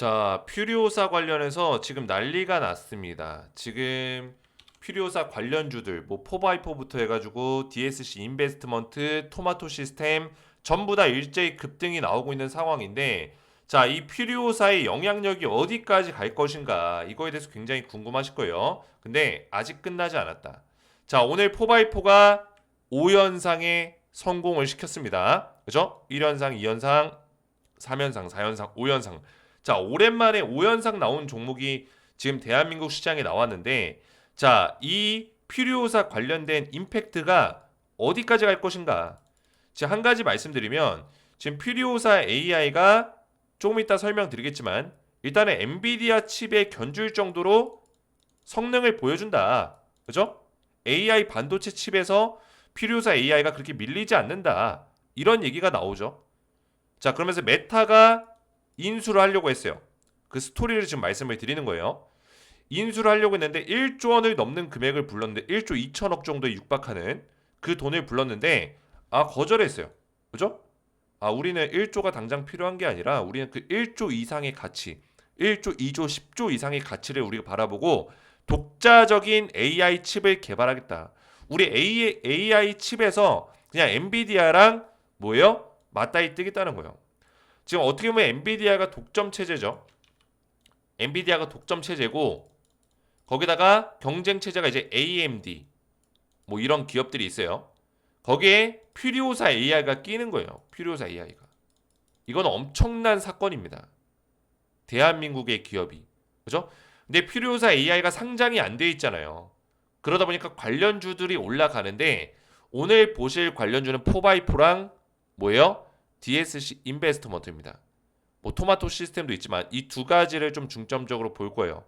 자, 퓨리오사 관련해서 지금 난리가 났습니다. 지금 퓨리오사 관련주들 뭐 포바이포부터 해가지고 DSC 인베스트먼트, 토마토 시스템 전부 다 일제히 급등이 나오고 있는 상황인데 자, 이 퓨리오사의 영향력이 어디까지 갈 것인가 이거에 대해서 굉장히 궁금하실 거예요. 근데 아직 끝나지 않았다. 자, 오늘 포바이포가 5연상에 성공을 시켰습니다. 그죠? 1연상, 2연상, 3연상, 4연상, 5연상. 자, 오랜만에 5연상 나온 종목이 지금 대한민국 시장에 나왔는데 자, 이 퓨리오사 관련된 임팩트가 어디까지 갈 것인가? 지금 한 가지 말씀드리면 지금 퓨리오사 AI가 조금 이따 설명드리겠지만 일단은 엔비디아 칩에 견줄 정도로 성능을 보여준다. 그죠? AI 반도체 칩에서 퓨리오사 AI가 그렇게 밀리지 않는다. 이런 얘기가 나오죠. 자, 그러면서 메타가 인수를 하려고 했어요. 그 스토리를 지금 말씀을 드리는 거예요. 인수를 하려고 했는데 1조 원을 넘는 금액을 불렀는데 1조 2천억 정도에 육박하는 그 돈을 불렀는데 아 거절했어요. 그죠? 아 우리는 1조가 당장 필요한 게 아니라 우리는 그 1조 이상의 가치, 1조, 2조, 10조 이상의 가치를 우리가 바라보고 독자적인 AI 칩을 개발하겠다. 우리 AI, AI 칩에서 그냥 엔비디아랑 뭐예요? 맞다이 뜨겠다는 거예요. 지금 어떻게 보면 엔비디아가 독점 체제죠. 엔비디아가 독점 체제고 거기다가 경쟁 체제가 이제 AMD 뭐 이런 기업들이 있어요. 거기에 퓨리오사 AI가 끼는 거예요. 퓨리오사 AI가. 이건 엄청난 사건입니다. 대한민국의 기업이. 그죠? 근데 퓨리오사 AI가 상장이 안 돼 있잖아요. 그러다 보니까 관련주들이 올라가는데 오늘 보실 관련주는 포바이포랑 뭐예요? DSC 인베스트먼트입니다. 뭐 토마토 시스템도 있지만 이 두 가지를 좀 중점적으로 볼 거예요.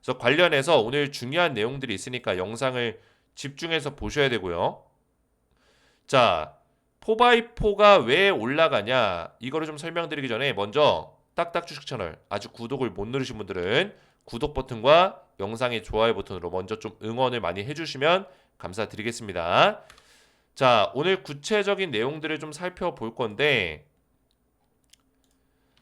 그래서 관련해서 오늘 중요한 내용들이 있으니까 영상을 집중해서 보셔야 되고요. 자, 포바이포가 왜 올라가냐 이거를 좀 설명드리기 전에 먼저 딱딱 주식 채널 아직 구독을 못 누르신 분들은 구독 버튼과 영상의 좋아요 버튼으로 먼저 좀 응원을 많이 해주시면 감사드리겠습니다. 자, 오늘 구체적인 내용들을 좀 살펴볼 건데,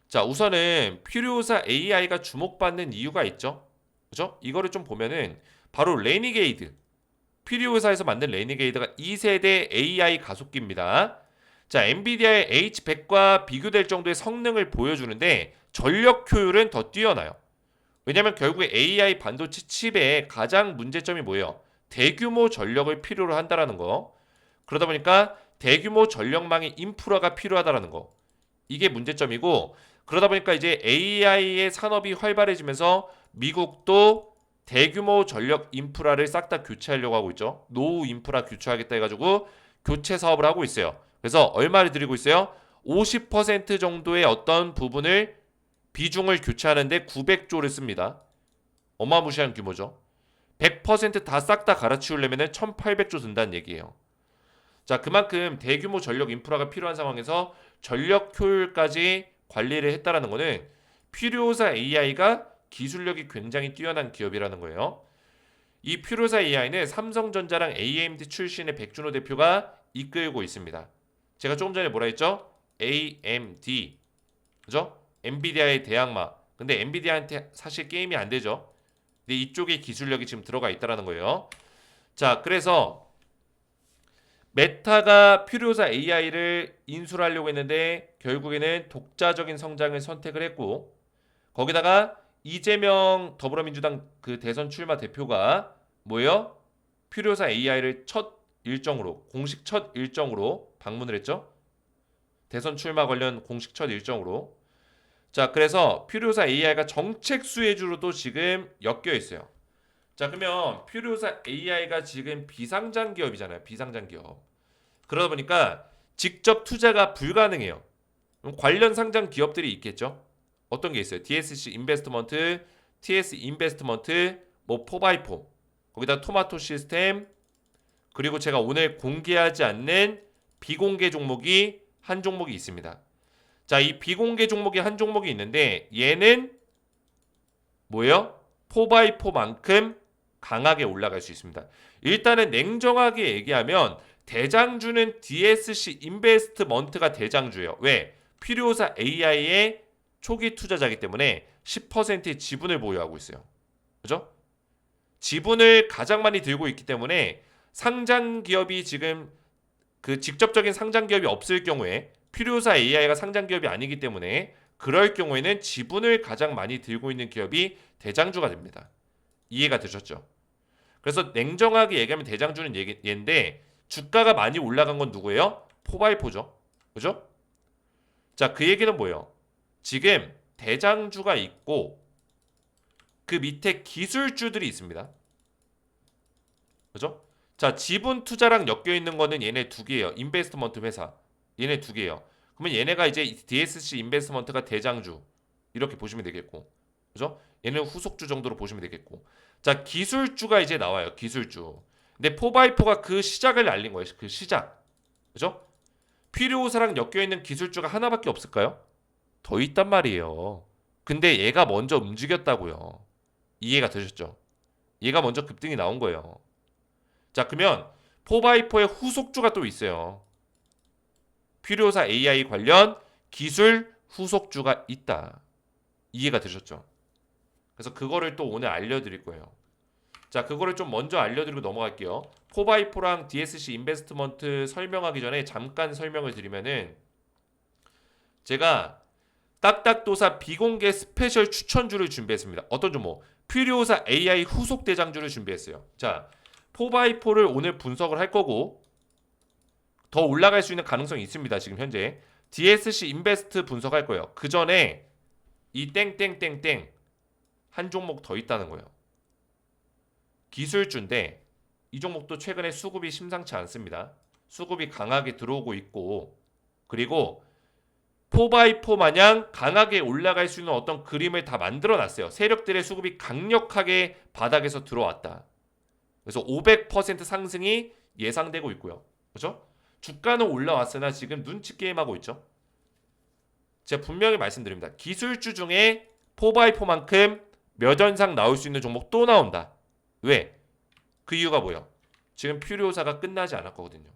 자, 우선은 퓨리오사 AI가 주목받는 이유가 있죠. 그죠? 이거를 좀 보면은 바로 레니게이드. 퓨리오사에서 만든 레니게이드가 2세대 AI 가속기입니다. 자, 엔비디아의 H100과 비교될 정도의 성능을 보여주는데 전력 효율은 더 뛰어나요. 왜냐면 결국에 AI 반도체 칩의 가장 문제점이 뭐예요? 대규모 전력을 필요로 한다라는 거. 그러다 보니까 대규모 전력망의 인프라가 필요하다라는 거. 이게 문제점이고 그러다 보니까 이제 AI의 산업이 활발해지면서 미국도 대규모 전력 인프라를 싹 다 교체하려고 하고 있죠. 노후 인프라 교체하겠다 해가지고 교체 사업을 하고 있어요. 그래서 얼마를 들이고 있어요? 50% 정도의 어떤 부분을 비중을 교체하는데 900조를 씁니다. 어마무시한 규모죠. 100%다 싹 다 갈아치우려면 1800조 든다는 얘기예요. 자, 그만큼 대규모 전력 인프라가 필요한 상황에서 전력 효율까지 관리를 했다라는 거는 퓨리오사 AI가 기술력이 굉장히 뛰어난 기업이라는 거예요. 이 퓨리오사 AI는 삼성전자랑 AMD 출신의 백준호 대표가 이끌고 있습니다. 제가 조금 전에 뭐라 했죠? AMD. 그죠? 엔비디아의 대항마. 근데 엔비디아한테 사실 게임이 안 되죠. 근데 이쪽에 기술력이 지금 들어가 있다라는 거예요. 자, 그래서 메타가 퓨리오사 AI를 인수하려고 했는데 결국에는 독자적인 성장을 선택을 했고 거기다가 이재명 더불어민주당 그 대선 출마 대표가 뭐예요? 퓨리오사 AI를 첫 일정으로 공식 첫 일정으로 방문을 했죠. 대선 출마 관련 공식 첫 일정으로 자 그래서 퓨리오사 AI가 정책 수혜주로도 지금 엮여 있어요. 자 그러면 퓨리오사 AI가 지금 비상장 기업이잖아요. 비상장 기업. 그러다 보니까 직접 투자가 불가능해요. 관련 상장 기업들이 있겠죠. 어떤 게 있어요? DSC 인베스트먼트, TS 인베스트먼트, 뭐 포바이포, 거기다 토마토 시스템, 그리고 제가 오늘 공개하지 않는 비공개 종목이 한 종목이 있습니다. 자, 이 비공개 종목이 한 종목이 있는데 얘는 뭐예요? 포바이포만큼 강하게 올라갈 수 있습니다. 일단은 냉정하게 얘기하면 대장주는 DSC 인베스트먼트가 대장주예요. 왜? 필요사 AI의 초기 투자자이기 때문에 10%의 지분을 보유하고 있어요. 그죠? 지분을 가장 많이 들고 있기 때문에 상장 기업이 지금 그 직접적인 상장 기업이 없을 경우에 필요사 AI가 상장 기업이 아니기 때문에 그럴 경우에는 지분을 가장 많이 들고 있는 기업이 대장주가 됩니다. 이해가 되셨죠? 그래서 냉정하게 얘기하면 대장주는 얘기, 얘인데 주가가 많이 올라간 건 누구예요? 포바이포죠. 그죠? 자, 그 얘기는 뭐예요? 지금 대장주가 있고 그 밑에 기술주들이 있습니다. 그죠? 자, 지분 투자랑 엮여 있는 거는 얘네 두 개예요. 인베스트먼트 회사. 얘네 두 개예요. 그러면 얘네가 이제 DSC 인베스트먼트가 대장주 이렇게 보시면 되겠고. 그죠? 얘는 후속주 정도로 보시면 되겠고. 자, 기술주가 이제 나와요. 기술주. 근데 포바이포가 그 시작을 알린 거예요. 그 시작. 그죠? 필요호사랑 엮여 있는 기술주가 하나밖에 없을까요? 더 있단 말이에요. 근데 얘가 먼저 움직였다고요. 이해가 되셨죠? 얘가 먼저 급등이 나온 거예요. 자, 그러면 포바이포의 후속주가 또 있어요. 필요사 AI 관련 기술 후속주가 있다. 이해가 되셨죠? 그래서 그거를 또 오늘 알려드릴 거예요. 자, 그거를 좀 먼저 알려드리고 넘어갈게요. 포바이포랑 DSC 인베스트먼트 설명하기 전에 잠깐 설명을 드리면은 제가 딱딱도사 비공개 스페셜 추천주를 준비했습니다. 어떤 종목? 필요사 AI 후속 대장주를 준비했어요. 자, 포바이포를 오늘 분석을 할 거고 더 올라갈 수 있는 가능성이 있습니다. 지금 현재 DSC 인베스트 분석할 거예요. 그 전에 이 땡땡땡땡 한 종목 더 있다는 거예요. 기술주인데 이 종목도 최근에 수급이 심상치 않습니다. 수급이 강하게 들어오고 있고 그리고 포바이포 마냥 강하게 올라갈 수 있는 어떤 그림을 다 만들어 놨어요. 세력들의 수급이 강력하게 바닥에서 들어왔다. 그래서 500% 상승이 예상되고 있고요. 그렇죠? 주가는 올라왔으나 지금 눈치 게임하고 있죠. 제가 분명히 말씀드립니다. 기술주 중에 포바이포만큼 몇 연상 나올 수 있는 종목 또 나온다. 왜? 그 이유가 뭐예요? 지금 퓨리오사가 끝나지 않았거든요.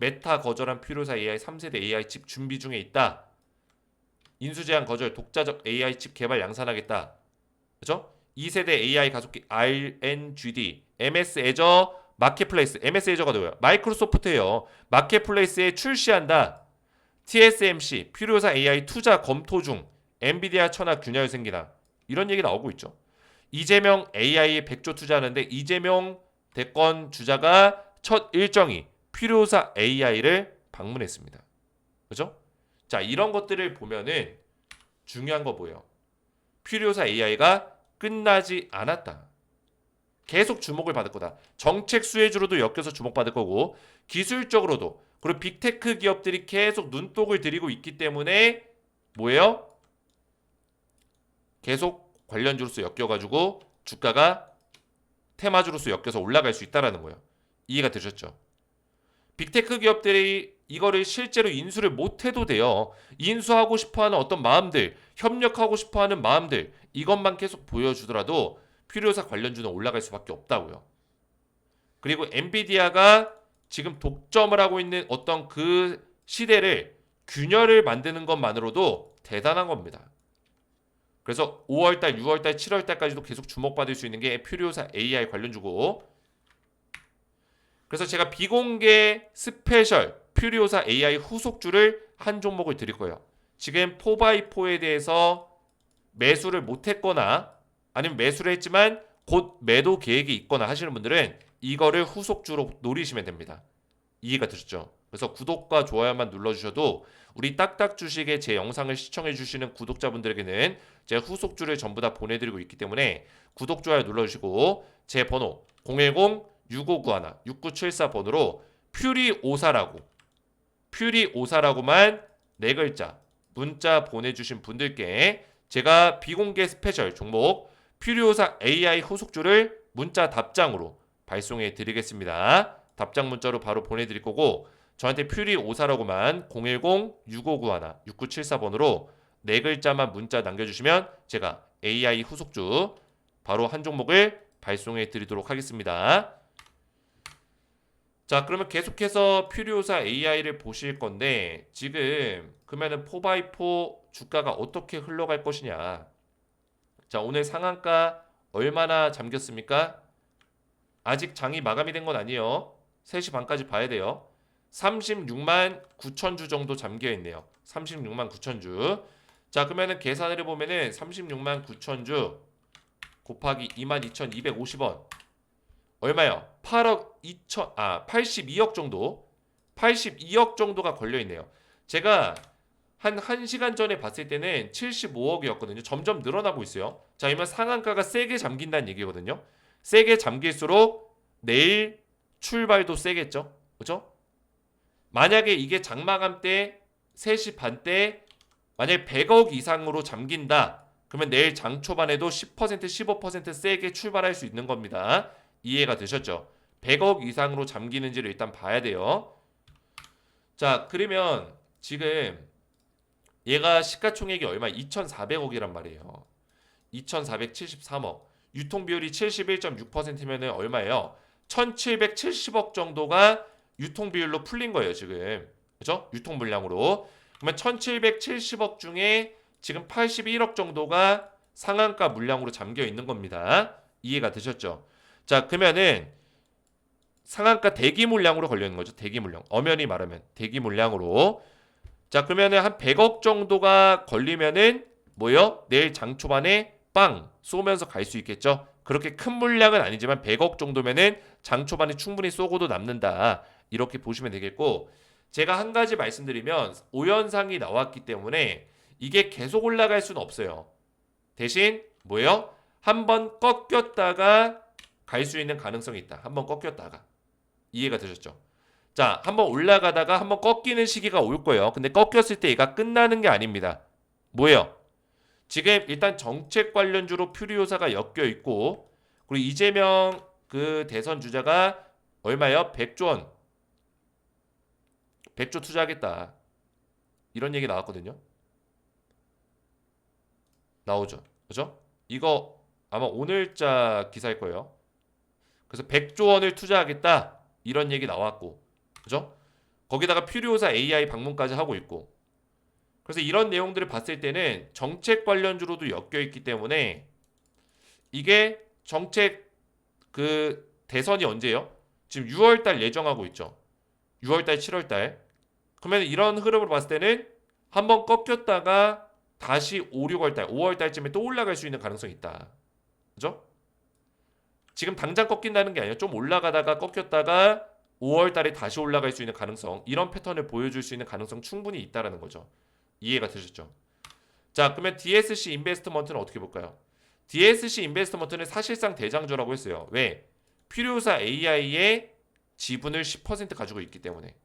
메타 거절한 퓨리오사 AI 3세대 AI 칩 준비 중에 있다. 인수 제한 거절 독자적 AI 칩 개발 양산하겠다. 그죠? 2세대 AI 가속기 RNGD, MS 애저 마켓플레이스, MS 애저가 누구예요? 마이크로소프트예요. 마켓플레이스에 출시한다. TSMC, 퓨리오사 AI 투자 검토 중, 엔비디아 천하 균열 생기나 이런 얘기 나오고 있죠. 이재명 AI에 100조 투자하는데 이재명 대권 주자가 첫 일정이 필요사 AI를 방문했습니다. 그죠? 자, 이런 것들을 보면은 중요한 거 뭐예요? 필요사 AI가 끝나지 않았다. 계속 주목을 받을 거다. 정책 수혜주로도 엮여서 주목받을 거고 기술적으로도 그리고 빅테크 기업들이 계속 눈독을 들이고 있기 때문에 뭐예요? 계속 관련 주로서 엮여가지고 주가가 테마 주로서 엮여서 올라갈 수 있다라는 거예요. 이해가 되셨죠? 빅테크 기업들이 이거를 실제로 인수를 못해도 돼요. 인수하고 싶어하는 어떤 마음들, 협력하고 싶어하는 마음들 이것만 계속 보여주더라도 필요사 관련주는 올라갈 수밖에 없다고요. 그리고 엔비디아가 지금 독점을 하고 있는 어떤 그 시대를 균열을 만드는 것만으로도 대단한 겁니다. 그래서 5월달, 6월달, 7월달까지도 계속 주목받을 수 있는 게 퓨리오사 AI 관련주고 그래서 제가 비공개 스페셜 퓨리오사 AI 후속주를 한 종목을 드릴 거예요. 지금 포바이포에 대해서 매수를 못했거나 아니면 매수를 했지만 곧 매도 계획이 있거나 하시는 분들은 이거를 후속주로 노리시면 됩니다. 이해가 되셨죠? 그래서 구독과 좋아요만 눌러주셔도 우리 딱딱 주식의 제 영상을 시청해 주시는 구독자분들에게는 제가 후속주를 전부 다 보내드리고 있기 때문에 구독, 좋아요 눌러주시고 제 번호 010-6591-6974 번호로 퓨리오사라고 퓨리오사라고만 네 글자 문자 보내주신 분들께 제가 비공개 스페셜 종목 퓨리오사 AI 후속주를 문자 답장으로 발송해 드리겠습니다. 답장 문자로 바로 보내드릴 거고 저한테 퓨리오사라고만 010-6591-6974번으로 네 글자만 문자 남겨주시면 제가 AI 후속주 바로 한 종목을 발송해 드리도록 하겠습니다. 자, 그러면 계속해서 퓨리오사 AI를 보실 건데 지금 그러면은 포바이포 주가가 어떻게 흘러갈 것이냐? 자, 오늘 상한가 얼마나 잠겼습니까? 아직 장이 마감이 된 건 아니에요. 3시 반까지 봐야 돼요. 36만 9천 주 정도 잠겨 있네요. 36만 9천 주. 자, 그러면은 계산을 해 보면은 36만 9천 주 곱하기 22,250원. 얼마요? 8억 2천 아, 82억 정도. 82억 정도가 걸려 있네요. 제가 한 1시간 전에 봤을 때는 75억이었거든요. 점점 늘어나고 있어요. 자, 이면 상한가가 세게 잠긴다는 얘기거든요. 세게 잠길수록 내일 출발도 세겠죠. 그죠? 만약에 이게 장마감 때 3시 반때 만약에 100억 이상으로 잠긴다. 그러면 내일 장 초반에도 10% 15% 세게 출발할 수 있는 겁니다. 이해가 되셨죠? 100억 이상으로 잠기는지를 일단 봐야 돼요. 자, 그러면 지금 얘가 시가총액이 얼마? 2,400억이란 말이에요. 2,473억. 유통 비율이 71.6%면은 얼마예요? 1,770억 정도가 유통 비율로 풀린 거예요, 지금. 그죠? 유통 물량으로. 그러면 1,770억 중에 지금 81억 정도가 상한가 물량으로 잠겨 있는 겁니다. 이해가 되셨죠? 자, 그러면은 상한가 대기 물량으로 걸려 있는 거죠. 대기 물량. 엄연히 말하면 대기 물량으로. 자, 그러면은 한 100억 정도가 걸리면은 뭐요? 내일 장 초반에 빵 쏘면서 갈 수 있겠죠. 그렇게 큰 물량은 아니지만 100억 정도면은 장 초반에 충분히 쏘고도 남는다. 이렇게 보시면 되겠고 제가 한 가지 말씀드리면 오연상이 나왔기 때문에 이게 계속 올라갈 수는 없어요. 대신 뭐예요? 한 번 꺾였다가 갈 수 있는 가능성이 있다. 한 번 꺾였다가 이해가 되셨죠? 자, 한번 올라가다가 한번 꺾이는 시기가 올 거예요. 근데 꺾였을 때 얘가 끝나는 게 아닙니다. 뭐예요? 지금 일단 정책 관련주로 퓨리오사가 엮여 있고 그리고 이재명 그 대선 주자가 얼마예요? 100조 원. 100조 투자하겠다. 이런 얘기 나왔거든요. 나오죠. 그죠? 이거 아마 오늘자 기사일 거예요. 그래서 100조 원을 투자하겠다. 이런 얘기 나왔고. 그죠? 거기다가 퓨리오사 AI 방문까지 하고 있고. 그래서 이런 내용들을 봤을 때는 정책 관련주로도 엮여 있기 때문에 이게 정책 그 대선이 언제예요? 지금 6월 달 예정하고 있죠. 6월 달, 7월 달. 그러면 이런 흐름으로 봤을 때는 한번 꺾였다가 다시 5, 6월 달, 5월 달쯤에 또 올라갈 수 있는 가능성이 있다. 그죠? 지금 당장 꺾인다는 게 아니라 좀 올라가다가 꺾였다가 5월 달에 다시 올라갈 수 있는 가능성, 이런 패턴을 보여줄 수 있는 가능성 충분히 있다라는 거죠. 이해가 되셨죠? 자, 그러면 DSC 인베스트먼트는 어떻게 볼까요? DSC 인베스트먼트는 사실상 대장주라고 했어요. 왜? 필요사 AI의 지분을 10% 가지고 있기 때문에.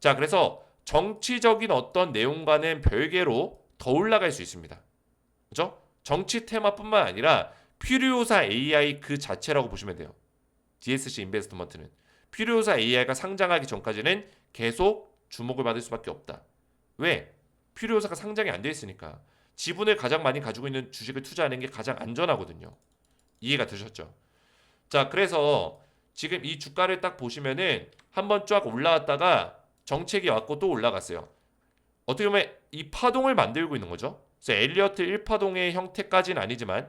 자, 그래서 정치적인 어떤 내용과는 별개로 더 올라갈 수 있습니다. 그죠? 정치 테마뿐만 아니라 필요사 AI 그 자체라고 보시면 돼요. DSC 인베스트먼트는 필요사 AI가 상장하기 전까지는 계속 주목을 받을 수밖에 없다. 왜? 필요사가 상장이 안 돼 있으니까 지분을 가장 많이 가지고 있는 주식을 투자하는 게 가장 안전하거든요. 이해가 되셨죠? 자, 그래서 지금 이 주가를 딱 보시면은 한번 쫙 올라왔다가 정책이 왔고 또 올라갔어요. 어떻게 보면 이 파동을 만들고 있는 거죠. 그래서 엘리어트 1파동의 형태까지는 아니지만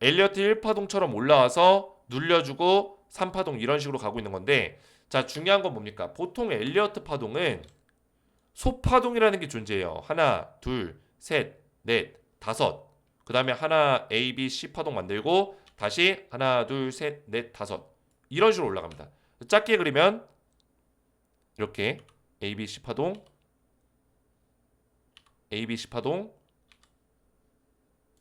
엘리어트 1파동처럼 올라와서 눌려주고 3파동 이런 식으로 가고 있는 건데 자 중요한 건 뭡니까? 보통 엘리어트 파동은 소파동이라는 게 존재해요. 하나, 둘, 셋, 넷, 다섯. 그 다음에 하나 A, B, C 파동 만들고 다시 하나, 둘, 셋, 넷, 다섯. 이런 식으로 올라갑니다. 짧게 그리면 이렇게 A, B, C 파동, A, B, C 파동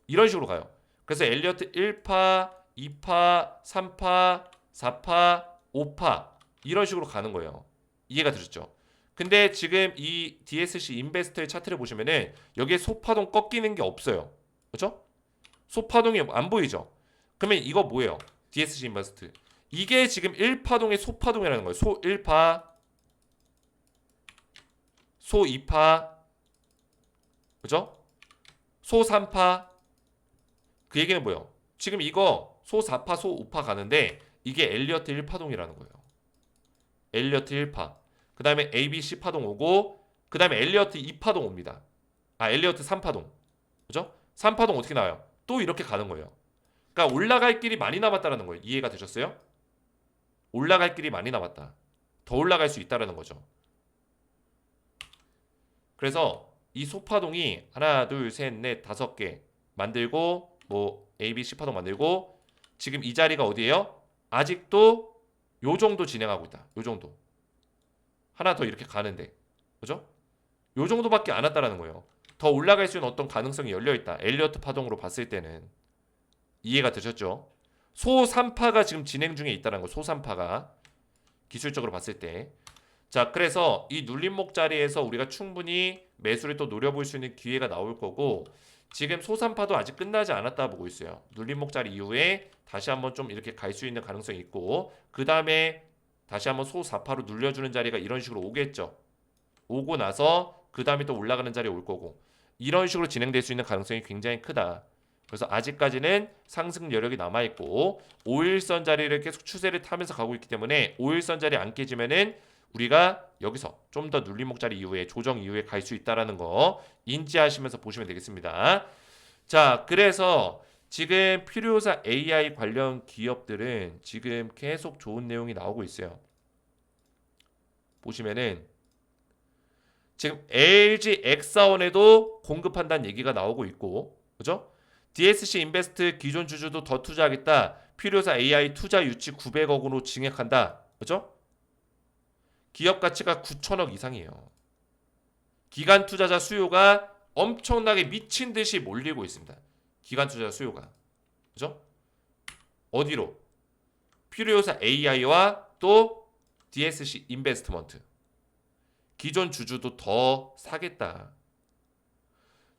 이런 식으로 가요. 그래서 엘리어트 1파, 2파, 3파, 4파, 5파 이런 식으로 가는 거예요. 이해가 되셨죠? 근데 지금 이 DSC 인베스터의 차트를 보시면은 여기에 소파동 꺾이는 게 없어요. 그렇죠? 소파동이 안 보이죠? 그러면 이거 뭐예요? DSC 인베스트. 이게 지금 1파동의 소파동이라는 거예요. 소 1파, 소 2파, 그죠? 소 3파. 그 얘기는 뭐예요? 지금 이거 소 4파, 소 5파 가는데 이게 엘리어트 1파동이라는 거예요. 엘리어트 1파. 그 다음에 ABC 파동 오고 그 다음에 엘리어트 2파동 옵니다. 아 엘리어트 3파동. 그죠? 3파동 어떻게 나와요? 또 이렇게 가는 거예요. 그러니까 올라갈 길이 많이 남았다라는 거예요. 이해가 되셨어요? 올라갈 길이 많이 남았다. 더 올라갈 수 있다라는 거죠. 그래서 이 소파동이 하나, 둘, 셋, 넷, 다섯 개 만들고 뭐 A, B, C 파동 만들고 지금 이 자리가 어디예요? 아직도 요 정도 진행하고 있다. 요 정도. 하나 더 이렇게 가는데. 그죠? 요 정도밖에 안 왔다라는 거예요. 더 올라갈 수 있는 어떤 가능성이 열려 있다. 엘리어트 파동으로 봤을 때는 이해가 되셨죠? 소 3파가 지금 진행 중에 있다는 거. 소 3파가 기술적으로 봤을 때. 자, 그래서 이 눌림목 자리에서 우리가 충분히 매수를 또 노려볼 수 있는 기회가 나올 거고 지금 소 3파도 아직 끝나지 않았다 보고 있어요. 눌림목 자리 이후에 다시 한번 좀 이렇게 갈 수 있는 가능성이 있고 그 다음에 다시 한번 소 4파로 눌려주는 자리가 이런 식으로 오겠죠. 오고 나서 그 다음에 또 올라가는 자리에 올 거고 이런 식으로 진행될 수 있는 가능성이 굉장히 크다. 그래서 아직까지는 상승 여력이 남아 있고 5일선 자리를 계속 추세를 타면서 가고 있기 때문에 5일선 자리 안 깨지면은 우리가 여기서 좀 더 눌림목 자리 이후에 조정 이후에 갈 수 있다라는 거 인지하시면서 보시면 되겠습니다. 자, 그래서 지금 필요사 AI 관련 기업들은 지금 계속 좋은 내용이 나오고 있어요. 보시면은 지금 LG 엑사원에도 공급한다는 얘기가 나오고 있고, 그죠? DSC 인베스트 기존 주주도 더 투자하겠다. 필요사 AI 투자 유치 900억 원으로 증액한다. 그죠? 기업 가치가 9천억 이상이에요. 기관 투자자 수요가 엄청나게 미친 듯이 몰리고 있습니다. 기관 투자자 수요가. 그죠? 어디로? 필요요사 AI와 또 DSC 인베스트먼트. 기존 주주도 더 사겠다.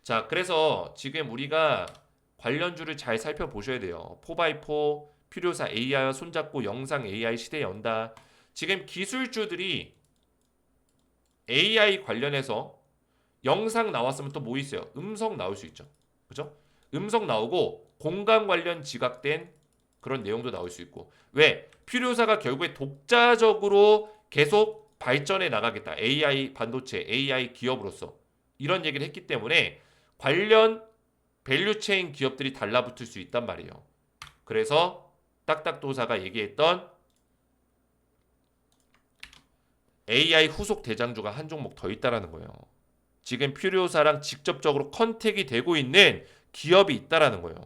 자, 그래서 지금 우리가 관련주를 잘 살펴보셔야 돼요. 4x4 필요사 AI와 손잡고 영상 AI 시대에 연다. 지금 기술주들이 AI 관련해서 영상 나왔으면 또 뭐 있어요? 음성 나올 수 있죠. 그죠? 음성 나오고 공간 관련 지각된 그런 내용도 나올 수 있고 왜 필요사가 결국에 독자적으로 계속 발전해 나가겠다 AI 반도체 AI 기업으로서 이런 얘기를 했기 때문에 관련 밸류체인 기업들이 달라붙을 수 있단 말이에요. 그래서 딱딱도사가 얘기했던 AI 후속 대장주가 한 종목 더 있다라는 거예요. 지금 퓨리오사랑 직접적으로 컨택이 되고 있는 기업이 있다라는 거예요.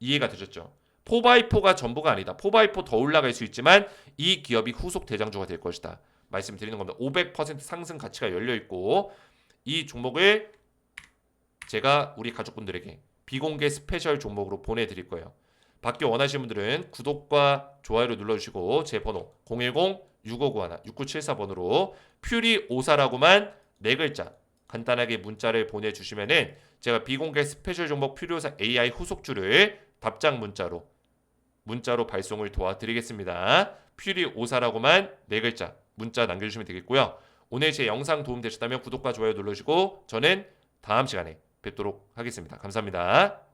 이해가 되셨죠? 4x4가 전부가 아니다. 4x4 더 올라갈 수 있지만 이 기업이 후속 대장주가 될 것이다. 말씀드리는 겁니다. 500% 상승 가치가 열려 있고 이 종목을 제가 우리 가족분들에게 비공개 스페셜 종목으로 보내드릴 거예요. 받기 원하시는 분들은 구독과 좋아요를 눌러주시고 제 번호 010-6591-6974번으로 퓨리 오사라고만 네 글자 간단하게 문자를 보내주시면은 제가 비공개 스페셜 종목 퓨리오사 AI 후속주를 답장 문자로 문자로 발송을 도와드리겠습니다. 퓨리 오사라고만 네 글자 문자 남겨주시면 되겠고요. 오늘 제 영상 도움 되셨다면 구독과 좋아요 눌러주시고 저는 다음 시간에 뵙도록 하겠습니다. 감사합니다.